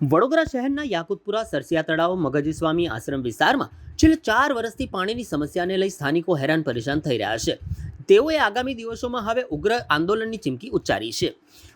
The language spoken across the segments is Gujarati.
વડોદરા શહેરના યાકુતપુરા સરસિયા તળાવ મગજી સ્વામી આશ્રમ વિસ્તારમાં છેલ્લા ચાર વર્ષથી પાણીની સમસ્યાને લઈ સ્થાનિકો હેરાન પરેશાન થઈ રહ્યા છે. તેઓએ આગામી દિવસોમાં હવે ઉગ્ર આંદોલનની ચીમકી ઉચ્ચારી છે.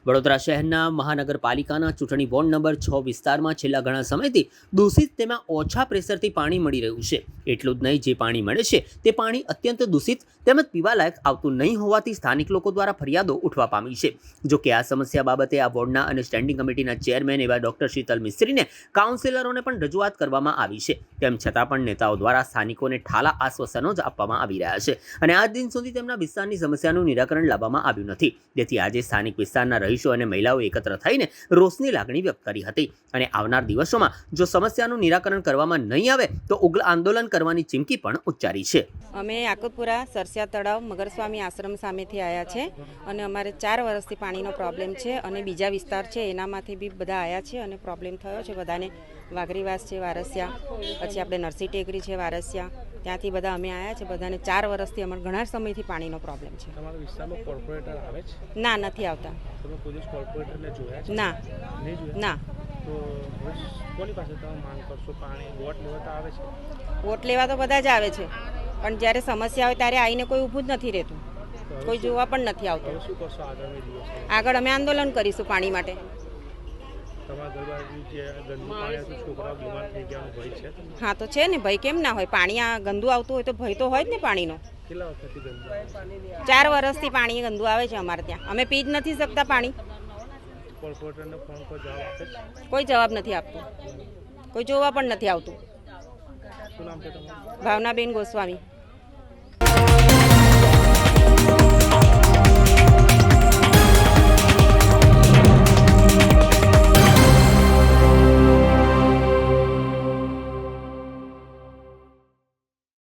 વડોદરા શહેરના મહાનગરપાલિકાના ચૂંટણી વોર્ડ નંબર છ વિસ્તારમાં છેલ્લા ઘણા સમયથી દૂષિત તેમાં ઓછા પ્રેશરથી પાણી મળી રહ્યું છે. એટલું જ નહીં, જે પાણી મળે છે તે પાણી અત્યંત દૂષિત તેમજ પીવાલાયક આવતું નહીં હોવાથી સ્થાનિક લોકો દ્વારા ફરિયાદો ઉઠવા પામી છે. જો કે આ સમસ્યા બાબતે આ વોર્ડના અને સ્ટેન્ડિંગ કમિટીના ચેરમેન એવા ડોક્ટર શીતલ મિસ્ત્રીને કાઉન્સિલરોને પણ રજૂઆત કરવામાં આવી છે. તેમ છતાં પણ નેતાઓ દ્વારા સ્થાનિકોને ઠાલા આશ્વાસનો જ આપવામાં આવી રહ્યા છે. અને આજ દિન સુધી તેમના વિસ્તારની સમસ્યાનું નિરાકરણ લાવવામાં આવ્યું નથી. જેથી આજે સ્થાનિક વિસ્તારના રહીશો અને મહિલાઓ એકત્ર થઈને રોષની લાગણી વ્યક્ત કરી હતી. અને આવનાર દિવસોમાં જો સમસ્યાનું નિરાકરણ કરવામાં નહીં આવે, તો ઉગ્ર આંદોલન કરવાની ચીમકી પણ ઉચ્ચારી છે. અમે આકુતપુરા સરસિયા તળાવ, મગરસ્વામી આશ્રમ સામેથી આવ્યા છે અને અમારે ચાર વર્ષથી પાણીનો પ્રોબ્લેમ છે અને બીજા વિસ્તાર છે, એનામાંથી બી બધા આવ્યા છે અને પ્રોબ્લેમ થયો છે. બધાને વાઘરીવાસ છે, વારસિયા, પછી આપણે નરસિંહ ટેકરી છે, વારસિયા. ત્યાંથી બધા અમે આવ્યા છે. બધાને ચાર વર્ષથી, અમારે ઘણા સમયથી પાણીનો પ્રોબ્લેમ છે. તમારા વિસ્તારમાં કોર્પોરેટર આવે છે? ના નથી આવતા. તમે કોઈ દિવસ કોર્પોરેટરને જોયા છે? ના. નહીં જોયા? ના. તો કોની પાસે તમે માંગ કરશો? પાણી વોટ લેવા તો આવે છે? વોટ લેવા તો બધા જ આવે છે. પણ જ્યારે સમસ્યા હોય ત્યારે આવીને કોઈ ઊભું જ નથી રહેતું. કોઈ જોવા પણ નથી આવતું. શું કરશો આગળ અમે આંદોલન કરીશું પાણી માટે? હા તો છે ને ભય કેમ ના હોય? પાણી આ ગંદુ આવતું હોય તો ભય તો હોય જ ને પાણીનો. ચાર વર્ષથી પાણી ગંદુ આવે છે અમારે ત્યાં. અમે પી જ નથી શકતા પાણી. કોઈ જવાબ નથી આપતો. કોઈ જોવા પણ નથી આવતું. ભાવનાબેન ગોસ્વામી.